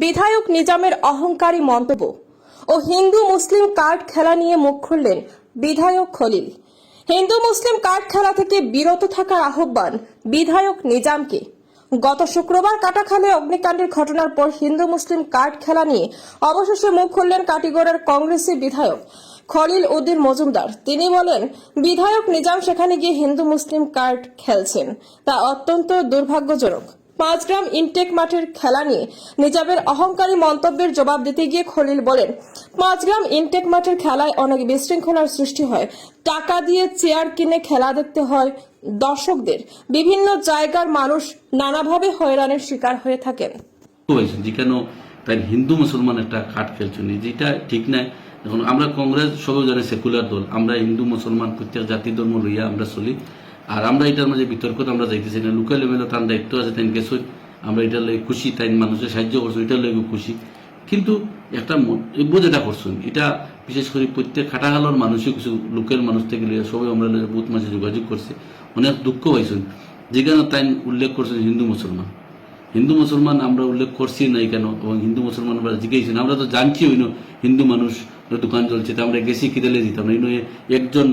বিধায়ক নিজামের অহংকারী মন্তব্য ও হিন্দু মুসলিম কার্ড খেলা নিয়ে মুখ খুললেন বিধায়ক খলিল। হিন্দু মুসলিম কার্ড খেলা থেকে বিরত থাকার আহ্বান বিধায়ক নিজামকে। গত শুক্রবার কাটাখালে অগ্নিকাণ্ডের ঘটনার পর হিন্দু মুসলিম কার্ড খেলা নিয়ে অবশেষে মুখ খুললেন কাটিগড়ার কংগ্রেসি বিধায়ক খলিল উদ্দিন মজুমদার। তিনি বলেন, বিধায়ক নিজাম সেখানে গিয়ে হিন্দু মুসলিম কার্ড খেলছেন। তা অত্যন্ত দুর্ভাগ্যজনক। পাঁচগ্রাম ইনটেক মাঠের খেলা নিয়ে নিজামের অহংকারী মন্তব্যের জবাব দিতে গিয়ে খলিল বলেন পাঁচগ্রাম ইনটেক মাঠের খেলায় অনেক বিশৃঙ্খলার সৃষ্টি হয়। টাকা দিয়ে চেয়ার কিনে খেলা দেখতে হয় দর্শকদের। বিভিন্ন জায়গার মানুষ নানাভাবে হয়রানির শিকার হয়ে থাকেন। যেখানে তাই হিন্দু মুসলমান একটা কাঠ খেলছেন যেটা ঠিক নাই। এখন আমরা কংগ্রেস সবাই জানে সেকুলার দল। আমরা হিন্দু মুসলমান, প্রত্যেক জাতি ধর্ম লইয়া আমরা চলি। আর আমরা এটার মাঝে বিতর্ক তো আমরা যাইতেছি না। লোকাল লেভেলে তার দায়িত্ব আছে তাই গেছো আমরা এটার লাগে খুশি তাই মানুষের সাহায্য করছ এটার লাগে খুশি। কিন্তু একটা এটা করছেন। এটা বিশেষ করে প্রত্যেক খাটাখালোর মানুষই কিছু লোকের মানুষ থেকে লইয়া সবাই আমরা বহুত মাঝে যোগাযোগ করছে। অনেক দুঃখ পাইছেন। যেখানে তাই উল্লেখ করছেন হিন্দু মুসলমান। হিন্দু মুসলমান আমরা উল্লেখ করছি নাই কেন? এবং হিন্দু মুসলমান আমরা জিজ্ঞেস আমরা তো জানছি ওই হিন্দু মানুষ দোকান চলছে, তা আমরা গেছি কিদালে দিতাম না এই একজন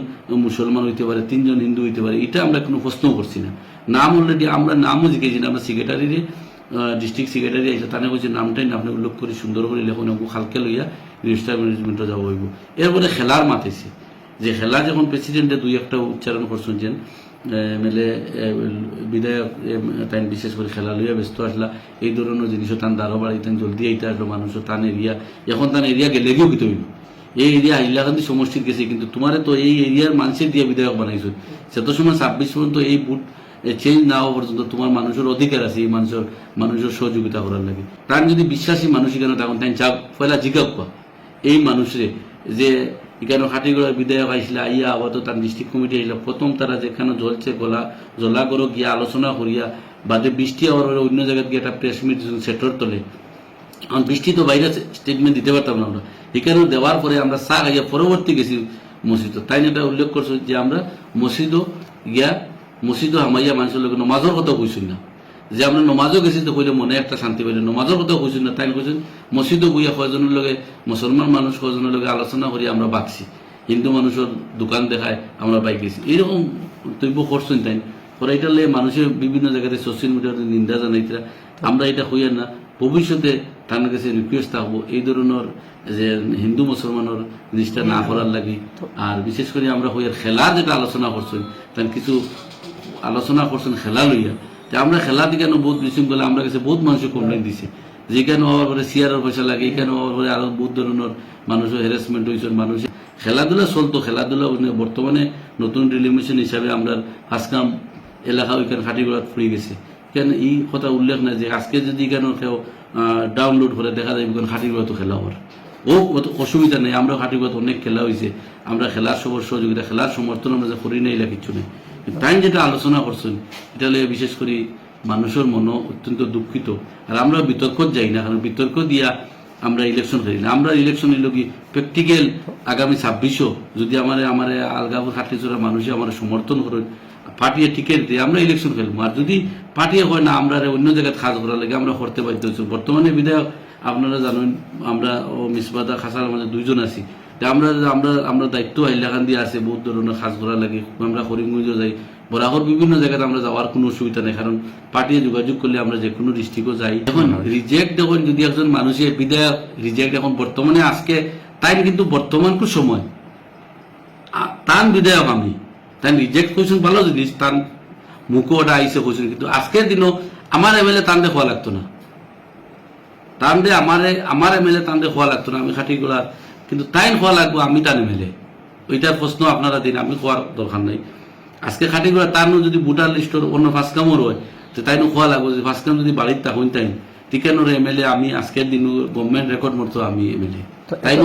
মুসলমান হইতে পারে, তিনজন হিন্দু হইতে পারে, এটা আমরা কোনো প্রশ্ন করছি না। নাম অলরেডি আমরা নামও জিজ্ঞেছি না, আমরা সেক্রেটারিরে ডিস্ট্রিক্ট সেক্রেটারি আছে তানে বলছে, নামটাই না, আপনি উল্লেখ করে সুন্দর করে লেখুন খালকে লইয়া রেজিস্টার ম্যানেজমেন্টে যাওয়া হইব। এরপরে খেলার মাতেছে যে খেলা যখন প্রেসিডেন্টে দুই একটা উচ্চারণ করছেন যে এমএলএ বিধায়ক তাই বিশেষ করে খেলা লইয়া ব্যস্ত আসলা, এই ধরনের জিনিসও তান দারো বাড়ি তান জলদি আইতে আসলো মানুষও, তান এরিয়া, এখন তান এরিয়া গেলে গিয়েও কিতে হইল। এই এরিয়া হাইলাকান্দি সমষ্টির গেছে, কিন্তু তোমার তো এই এরিয়ার মানুষের দিয়ে বিধায়ক বানাইছো। সেত সময় ছাব্বিশ পর্যন্ত এই বুট চেঞ্জ না হওয়া পর্যন্ত তোমার মানুষের অধিকার আছে, এই মানুষের মানুষের সহযোগিতা করার লাগে। তার যদি বিশ্বাসী মানুষ কেন তখন তাই যা পয়লা জিজ্ঞাপ এই মানুষরে যে এখানে হাটিগড়ার বিধায়ক আইসলে আইয়া আবার তার ডিস্ট্রিক্ট কমিটি আইসলে, প্রথম তারা যেখানে জ্বলছে গলা, জ্বলা করো গিয়া আলোচনা করিয়া, বাদে বৃষ্টি পরে অন্য জায়গায় গিয়ে একটা প্রেস মিট সেটর তলে। কারণ বৃষ্টি তো বাইরে স্টেটমেন্ট দিতে পারতাম না আমরা। এখানেও দেওয়ার পরে আমরা চা খাইয়া পরবর্তী গেছি মসজিদ। তাই এটা উল্লেখ করছ যে আমরা মসজিদও গিয়া মসজিদও হামাইয়া মানুষের লোক নমাজের কথা কইছি না। যে আমরা নমাজও গেছি তো কইলে মনে একটা শান্তি পাইলে নমাজের কথা কইছি না তাই কইছেন মসজিদও বইয়া কয়জনের লগে, মুসলমান মানুষ কয়জনের লগে আলোচনা করি আমরা বাঁচছি। হিন্দু মানুষের দোকান দেখায় আমরা বাইক গেছি। এইরকম তৈব করছেন তাই। পরে এটা লে মানুষের বিভিন্ন জায়গাতে সোশ্যাল মিডিয়াতে নিন্দা জানাইতরা। আমরা এটা হইয়া না ভবিষ্যতে তার কাছে রিকোয়েস্ট থাকব এই ধরনের যে হিন্দু মুসলমানের জিনিসটা না করার লাগে। আর বিশেষ করে আমরা হইয়ার খেলার যেটা আলোচনা করছেন, তার কিছু আলোচনা করছেন খেলা লইয়া। যে আমরা খেলা দিকে বহুত বিশৃঙ্খলা, আমরা কাছে বহুত মানুষের কমপ্লেন দিছে। যেখানে হওয়ার পরে সিয়ারের পয়সা লাগে এখানে হওয়ার পরে আরও বহুত ধরনের মানুষের হ্যারাসমেন্ট হয়েছে মানুষ খেলাধুলা চলতো, খেলাধুলা বর্তমানে নতুন রিলিমিশন হিসাবে আমরা হাসকাম এলাকা ওইখানে খাটিগড়াত ফুরি গেছে। কেন এই কথা উল্লেখ নাই যে আজকে যদি কেন কেউ ডাউনলোড করে দেখা যায় ওখানে খাটিগড়াতো খেলা হওয়ার ও অত অসুবিধা নেই আমরা খাটিগড়াত অনেক খেলা হয়েছে আমরা খেলার সবর সহযোগিতা, খেলার সমর্থন আমরা যে করি নাই এলা কিছু নেই। তাই যেটা আলোচনা করছেন, এটা লইয়া বিশেষ করে মানুষের মন অত্যন্ত দুঃখিত। আর আমরা বিতর্ক যাই না, কারণ বিতর্ক দিয়া আমরা ইলেকশন করি না। আমরা ইলেকশন এলো কি প্র্যাকটিক্যাল আগামী ছাব্বিশও যদি আমার আমার আলগাপুর খাটিচোরা মানুষে আমার সমর্থন করেন পার্টিয়ে টিকিট দিয়ে আমরা ইলেকশন খেলব। আর যদি পার্টিয়ে হয় না আমরা অন্য জায়গায় খাস করার লাগে আমরা করতে বাধ্য হচ্ছি বর্তমানে বিধায়ক আপনারা জানেন আমরা ও মিসবাদা খাসার মাঝে দুইজন আছি। তা আমরা আমরা আমরা দায়িত্ব হাইলাকান দিয়ে আছে বহুত ধরনের খাস করার লাগে আমরা করিমগঞ্জ যাই। বরাকর বিভিন্ন জায়গায় আমরা যাওয়ার কোনো অসুবিধা নেই কারণ পার্টিয়ে যোগাযোগ করলে আমরা যে কোনো ডিস্ট্রিক্টও যাই। এখন রিজেক্ট যখন যদি একজন মানুষের বিধায়ক রিজেক্ট এখন বর্তমানে আজকে তাই কিন্তু বর্তমান কু সময় তান বিধায়ক আমি। তাই রিজেক্ট করছেন ভালো জিনিস তার মুখও ওটা আইসে করছেন কিন্তু আজকের দিনও আমার এমএলএ তান দিয়ে খোয়া লাগতো না। তান দিয়ে আমার আমার এমএলএ তান দিয়ে খোয়া লাগতো না আমি খাটিগুলা কিন্তু তাই খোয়া লাগবো আমি তান এমএলএ ওইটার প্রশ্ন আপনারা দিন আমি খোয়ার দরকার নাই। আজকে খাটিগুলা তার যদি ভোটার লিস্টর অন্য ফার্স্ট কামর হয় তো তাই খোয়া লাগবো যে ফার্স্ট কাম যদি বাড়ির তা হইন তাই টিকেনোর এমএলএ আমি আজকের দিন গভর্নমেন্ট রেকর্ড মতো আমি এমএলএ তাই